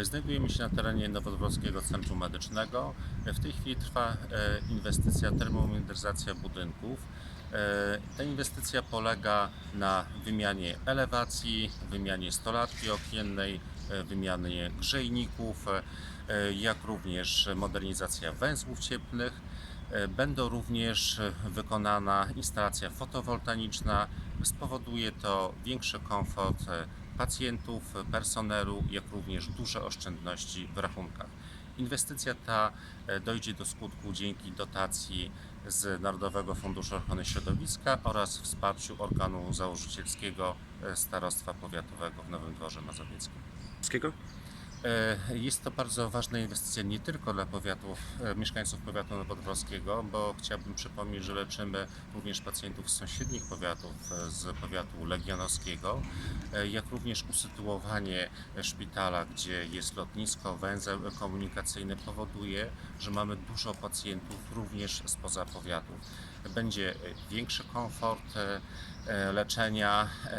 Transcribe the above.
Znajdujemy się na terenie Nowodworskiego Centrum Medycznego. W tej chwili trwa e, inwestycja termomodernizacja budynków. E, Ta inwestycja polega na wymianie elewacji, wymianie stolarki okiennej, e, wymianie grzejników, e, jak również modernizacja węzłów cieplnych. E, Będą również e, wykonana instalacja fotowoltaiczna. Spowoduje to większy komfort e, pacjentów, personelu, jak również duże oszczędności w rachunkach. Inwestycja ta e, dojdzie do skutku dzięki dotacji z Narodowego Funduszu Ochrony Środowiska oraz wsparciu organu założycielskiego e, Starostwa Powiatowego w Nowym Dworze Mazowieckim. E, Jest to bardzo ważna inwestycja nie tylko dla e, mieszkańców powiatu nowodworskiego, bo chciałbym przypomnieć, że leczymy również pacjentów z sąsiednich powiatów, e, z powiatu legionowskiego, jak również usytuowanie szpitala, gdzie jest lotnisko, węzeł komunikacyjny powoduje, że mamy dużo pacjentów również spoza powiatów. Będzie większy komfort leczenia,